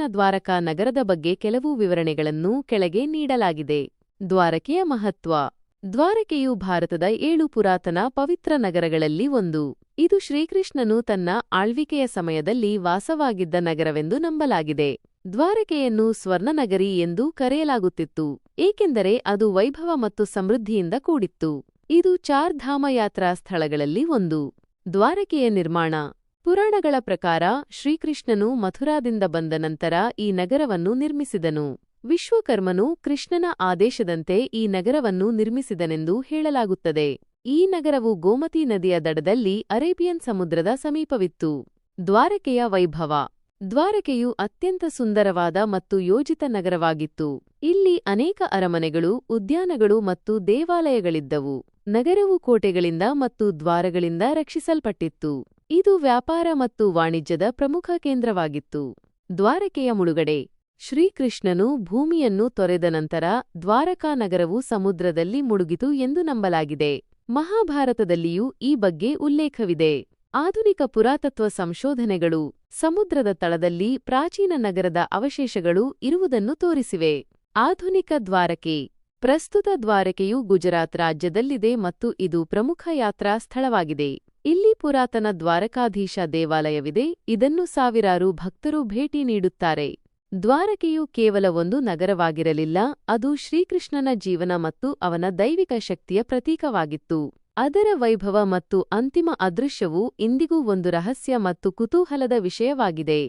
ಪುರಾತನ ದ್ವಾರಕಾ ನಗರದ ಬಗ್ಗೆ ಕೆಲವು ವಿವರಣೆಗಳನ್ನು ಕೆಳಗೆ ನೀಡಲಾಗಿದೆ. ದ್ವಾರಕೆಯ ಮಹತ್ವ. ದ್ವಾರಕೆಯು ಭಾರತದ ಏಳು ಪುರಾತನ ಪವಿತ್ರ ನಗರಗಳಲ್ಲಿ ಒಂದು. ಇದು ಶ್ರೀಕೃಷ್ಣನು ತನ್ನ ಆಳ್ವಿಕೆಯ ಸಮಯದಲ್ಲಿ ವಾಸವಾಗಿದ್ದ ನಗರವೆಂದು ನಂಬಲಾಗಿದೆ. ದ್ವಾರಕೆಯನ್ನು ಸ್ವರ್ಣನಗರಿ ಎಂದು ಕರೆಯಲಾಗುತ್ತಿತ್ತು, ಏಕೆಂದರೆ ಅದು ವೈಭವ ಮತ್ತು ಸಮೃದ್ಧಿಯಿಂದ ಕೂಡಿತ್ತು. ಇದು ಚಾರ್ಧಾಮ ಯಾತ್ರಾ ಸ್ಥಳಗಳಲ್ಲಿ ಒಂದು. ದ್ವಾರಕೆಯ ನಿರ್ಮಾಣ. ಪುರಾಣಗಳ ಪ್ರಕಾರ ಶ್ರೀಕೃಷ್ಣನು ಮಥುರಾದಿಂದ ಬಂದ ನಂತರ ಈ ನಗರವನ್ನು ನಿರ್ಮಿಸಿದನು. ವಿಶ್ವಕರ್ಮನು ಕೃಷ್ಣನ ಆದೇಶದಂತೆ ಈ ನಗರವನ್ನು ನಿರ್ಮಿಸಿದನೆಂದು ಹೇಳಲಾಗುತ್ತದೆ. ಈ ನಗರವು ಗೋಮತಿ ನದಿಯ ದಡದಲ್ಲಿ ಅರೇಬಿಯನ್ ಸಮುದ್ರದ ಸಮೀಪವಿತ್ತು. ದ್ವಾರಕೆಯ ವೈಭವ. ದ್ವಾರಕೆಯು ಅತ್ಯಂತ ಸುಂದರವಾದ ಮತ್ತು ಯೋಜಿತ ನಗರವಾಗಿತ್ತು. ಇಲ್ಲಿ ಅನೇಕ ಅರಮನೆಗಳು, ಉದ್ಯಾನಗಳು ಮತ್ತು ದೇವಾಲಯಗಳಿದ್ದವು. ನಗರವು ಕೋಟೆಗಳಿಂದ ಮತ್ತು ದ್ವಾರಗಳಿಂದ ರಕ್ಷಿಸಲ್ಪಟ್ಟಿತ್ತು. ಇದು ವ್ಯಾಪಾರ ಮತ್ತು ವಾಣಿಜ್ಯದ ಪ್ರಮುಖ ಕೇಂದ್ರವಾಗಿತ್ತು. ದ್ವಾರಕೆಯ ಮುಳುಗಡೆ ಶ್ರೀಕೃಷ್ಣನು ಭೂಮಿಯನ್ನು ತೊರೆದ ನಂತರ ದ್ವಾರಕಾ ನಗರವು ಸಮುದ್ರದಲ್ಲಿ ಮುಳುಗಿತು ಎಂದು ನಂಬಲಾಗಿದೆ. ಮಹಾಭಾರತದಲ್ಲಿಯೂ ಈ ಬಗ್ಗೆ ಉಲ್ಲೇಖವಿದೆ. ಆಧುನಿಕ ಪುರಾತತ್ವ ಸಂಶೋಧನೆಗಳು, ಸಮುದ್ರದ ತಳದಲ್ಲಿ ಪ್ರಾಚೀನ ನಗರದ ಅವಶೇಷಗಳು ಇರುವುದನ್ನು ತೋರಿಸಿವೆ. ಆಧುನಿಕ ದ್ವಾರಕೆ, ಪ್ರಸ್ತುತ ದ್ವಾರಕೆಯು ಗುಜರಾತ್ ರಾಜ್ಯದಲ್ಲಿದೆ ಮತ್ತು ಇದು ಪ್ರಮುಖ ಯಾತ್ರಾ ಸ್ಥಳವಾಗಿದೆ. ಇಲ್ಲಿ ಪುರಾತನ ದ್ವಾರಕಾಧೀಶ ದೇವಾಲಯವಿದೆ. ಇದನ್ನು ಸಾವಿರಾರು ಭಕ್ತರು ಭೇಟಿ ನೀಡುತ್ತಾರೆ. ದ್ವಾರಕೆಯು ಕೇವಲ ಒಂದು ನಗರವಾಗಿರಲಿಲ್ಲ, ಅದು ಶ್ರೀಕೃಷ್ಣನ ಜೀವನ ಮತ್ತು ಅವನ ದೈವಿಕ ಶಕ್ತಿಯ ಪ್ರತೀಕವಾಗಿತ್ತು. ಅದರ ವೈಭವ ಮತ್ತು ಅಂತಿಮ ಅದೃಶ್ಯವು ಇಂದಿಗೂ ಒಂದು ರಹಸ್ಯ ಮತ್ತು ಕುತೂಹಲದ ವಿಷಯವಾಗಿದೆ.